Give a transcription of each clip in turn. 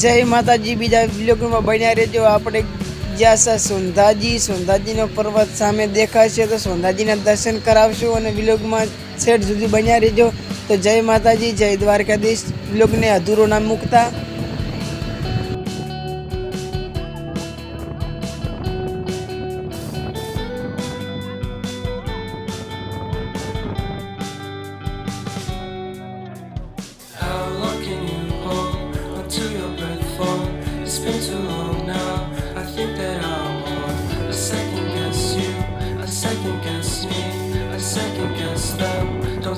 જય માતાજી, બીજા વિલોકમાં બન્યા રહેજો. આપણે જ્યાં છે સોંધાજી, સોંધાજીનો પર્વત સામે દેખાશે તો સોંધાજીના દર્શન કરાવશું અને વિલોકમાં છેડ સુધી બન્યા રહેજો. તો જય માતાજી, જય દ્વારકાધીશ. વિલોકને અધૂરો ના મૂકતા.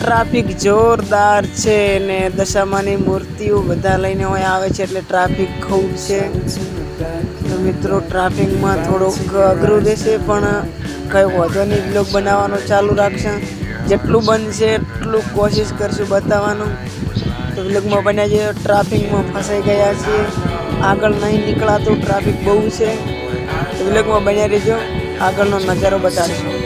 traffic જોરદાર છે ને દશામાની મૂર્તિઓ બધા લઈને હોય આવે છે એટલે ટ્રાફિક ખૂબ છે. તો મિત્રો, ટ્રાફિકમાં થોડુંક અઘરું રહેશે પણ કંઈ વાંધો નહીં. બ્લોગ બનાવવાનો ચાલુ રાખશે. જેટલું બનશે એટલું કોશિશ કરશું બતાવવાનું. તો બ્લોગમાં બન્યા છે ટ્રાફિકમાં ફસાઈ ગયા છીએ. આગળ નહીં નીકળાતું. ટ્રાફિક બહુ છે. તો બ્લોગમાં બન્યા રહેજો. આગળનો નજારો બતાડશું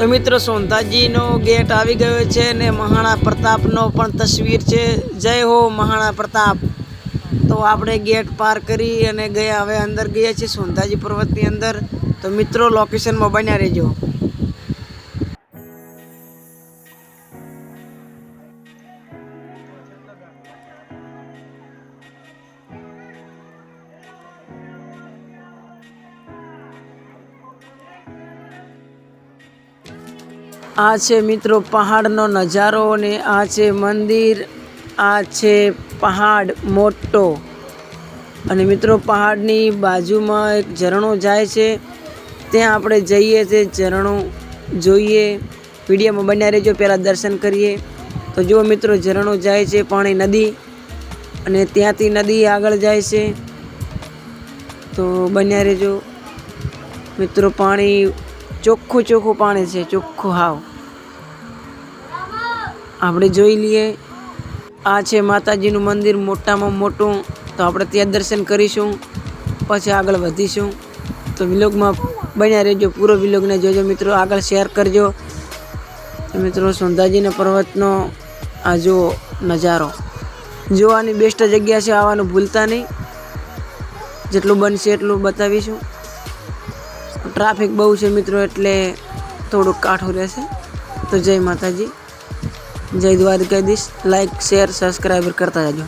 તો મિત્રો સોંધાજીનો ગેટ આવી ગયો છે ને મહાણા પ્રતાપનો પણ તસવીર છે. જય હો મહાણા પ્રતાપ. તો આપણે ગેટ પાર કરી અને ગયા, હવે અંદર ગયા છીએ સોંધાજી પર્વતની અંદર. તો મિત્રો લોકેશનમાં બન્યા રહેજો. આ છે મિત્રો પહાડનો નજારો અને આ છે મંદિર, આ છે પહાડ મોટો. અને મિત્રો પહાડની બાજુમાં એક ઝરણો જાય છે. ત્યાં આપણે જઈએ તે ઝરણો જોઈએ. વિડીયોમાં બન્યા રહેજો, પહેલાં દર્શન કરીએ. તો જુઓ મિત્રો, ઝરણો જાય છે પાણી નદી અને ત્યાંથી નદી આગળ જાય છે. તો બન્યા રહેજો. મિત્રો પાણી ચોખ્ખું ચોખ્ખું પાણી છે, ચોખ્ખું હાવ. આપણે જોઈ લઈએ. આ છે માતાજીનું મંદિર, મોટામાં મોટું. તો આપણે ત્યાં દર્શન કરીશું, પછી આગળ વધીશું. તો વિલોગમાં બન્યા રહેજો, પૂરો વિલોગને જોજો મિત્રો. આગળ શેર કરજો. મિત્રો, સોંધાજીના પર્વતનો આ જો નજારો. જોવાની બેસ્ટ જગ્યા છે, આવવાનું ભૂલતા નહીં. જેટલું બનશે એટલું બતાવીશું. ટ્રાફિક બહુ છે મિત્રો, એટલે થોડુંક કાઠું રહેશે. તો જય માતાજી. જય દ્વારકાધીશ. લાઈક શેર સબસ્ક્રાઈબર કરતા જજો